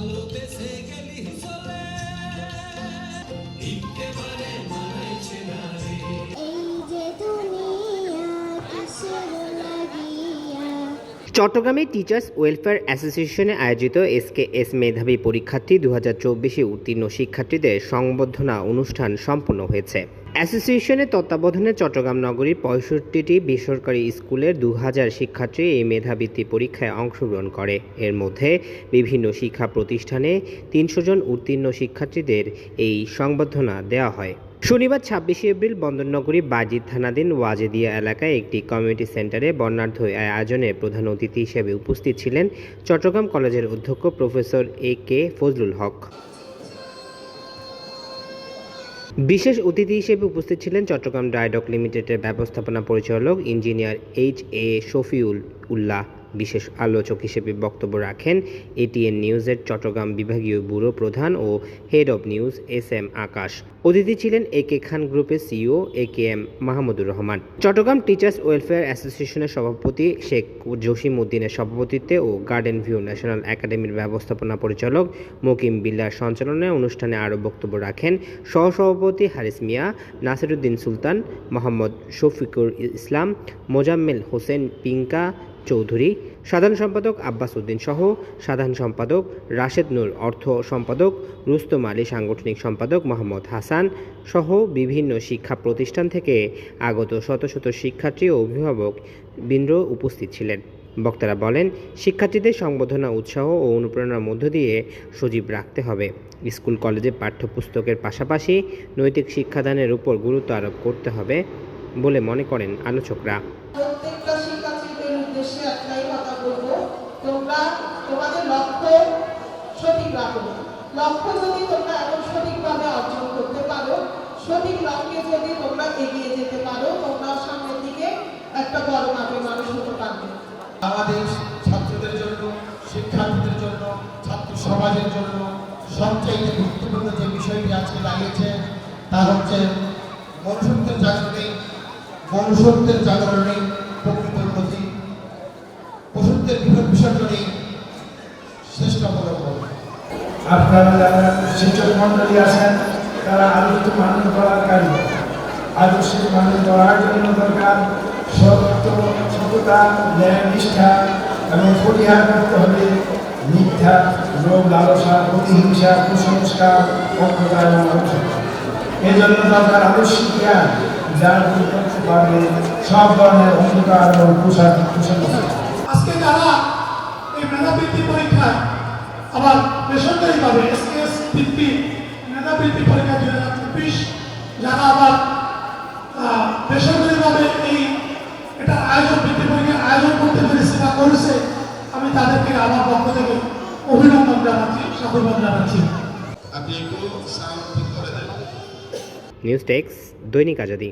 cuando te seguí. চট্টগ্রামে teachers welfare অ্যাসোসিয়েশনে আয়োজিত SKS মেধাবী পরীক্ষার্থী দু হাজার চব্বিশে উত্তীর্ণ শিক্ষার্থীদের সংবর্ধনা অনুষ্ঠান সম্পন্ন হয়েছে। অ্যাসোসিয়েশনের তত্ত্বাবধানে চট্টগ্রাম নগরীর পঁয়ষট্টিটি বেসরকারি স্কুলের দু হাজার শিক্ষার্থী এই মেধাবৃত্তি পরীক্ষায় অংশগ্রহণ করে। এর মধ্যে বিভিন্ন শিক্ষা প্রতিষ্ঠানে তিনশো জন উত্তীর্ণ শিক্ষার্থীদের এই সংবর্ধনা দেওয়া হয়। শনিবার ছাব্বিশে এপ্রিল বন্দরনগরী বাজিদ থানাধীন ওয়াজেদিয়া এলাকায় একটি কমিউনিটি সেন্টারে বর্ণাঢ্য আয়োজনে প্রধান অতিথি হিসেবে উপস্থিত ছিলেন চট্টগ্রাম কলেজের অধ্যক্ষ প্রফেসর এ কে ফজলুল হক। বিশেষ অতিথি হিসেবে উপস্থিত ছিলেন চট্টগ্রাম ড্রাইডক লিমিটেডের ব্যবস্থাপনা পরিচালক engineer H A Shafiul Ullah. বিশেষ আলোচক হিসেবে বক্তব্য রাখেন এটিএন নিউজের চট্টগ্রাম বিভাগীয় ব্যুরো প্রধান ও head of news S M Akash. অতিথি ছিলেন এ কে খান গ্রুপের CEO A K M Mahmudur Rahman. Chittagong teachers welfare অ্যাসোসিয়েশনের সভাপতি শেখ জসিম উদ্দিনের সভাপতিত্বে ও গার্ডেন ভিউ ন্যাশনাল একাডেমির ব্যবস্থাপনা পরিচালক মকিম বিল্লার সঞ্চালনায় অনুষ্ঠানে আরও বক্তব্য রাখেন সহসভাপতি হারিস মিয়া, নাসিরুদ্দিন সুলতান, মোহাম্মদ শফিকুর ইসলাম, মোজাম্মেল হোসেন পিঙ্কা চৌধুরী, সাধারণ সম্পাদক আব্বাস উদ্দিন সহ সাধারণ সম্পাদক রাশেদ নূর, অর্থ সম্পাদক রুস্তম আলী, সাংগঠনিক সম্পাদক মোহাম্মদ হাসান সহ বিভিন্ন শিক্ষা প্রতিষ্ঠান থেকে আগত শত শত শিক্ষার্থী ও অভিভাবক বৃন্দ উপস্থিত ছিলেন। বক্তারা বলেন, শিক্ষার্থীদের সংবর্ধনা, উৎসাহ ও অনুপ্রেরণার মধ্য দিয়ে সজীব রাখতে হবে। স্কুল, কলেজে পাঠ্যপুস্তকের পাশাপাশি নৈতিক শিক্ষাদানের উপর গুরুত্ব আরোপ করতে হবে বলে মনে করেন আলোচকরা। উদ্দেশ্যে একটাই কথা বলব। তোমরা তোমাদের লক্ষ্য সঠিক রাখো। লক্ষ্য যদি তোমরা এখন সঠিকভাবে অর্জন করতে পারো, সঠিক লক্ষ্যে যদি তোমরা এগিয়ে যেতে পারো, তোমরা সামনের দিকে একটা বড় মাপের মানুষ হতে পারবে। আমাদের ছাত্রদের জন্য, শিক্ষার্থীদের জন্য, ছাত্র সমাজের জন্য সবচেয়ে গুরুত্বপূর্ণ যে বিষয়টি আজকে দাঁড়িয়েছে, তা হচ্ছে মনুষ্যত্বের জাগরণে মনুষ্যত্বের জাগরণে পশুত্বের বিপদ বিসর্জনে শ্রেষ্ঠ অবলম্বন আপনারা যারা শিক্ষক মন্ডলী আছেন, তারা আদর্শ মানুষ করার কাজ আদর্শ মানুষ করার জন্য দরকার, সত্য, সততা, ন্যায়, নিষ্ঠা এবং পরিহার করতে হবে। মিথ্যা লোভ লালসা প্রতিহিংসা কুসংস্কার অজ্ঞতা এবং অংশতা এই জন্য দরকার আদর্শিক জ্ঞান, যার পারবে সব ধরনের অন্ধকার এবং কুসা কুসংস্কার। মেধাবৃত্তি পরীক্ষায় আবার বেসরকারিভাবে এসকেএস ভিত্তি মেধাবৃত্তি পরীক্ষা দুই হাজার চব্বিশ যারা আবার আহ, বেসরকারিভাবে এই এটা আয়োজন বৃত্তি পরীক্ষার আয়োজন করতে পেরেছে বা করেছে আমি তাদেরকে আমার পক্ষ থেকে অভিনন্দন জানাচ্ছি সাধুবাদ জানাচ্ছি। আপনি একটু সাউন্ড ঠিক করে দেন। নিউজ টেক্স দৈনিক আজাদি।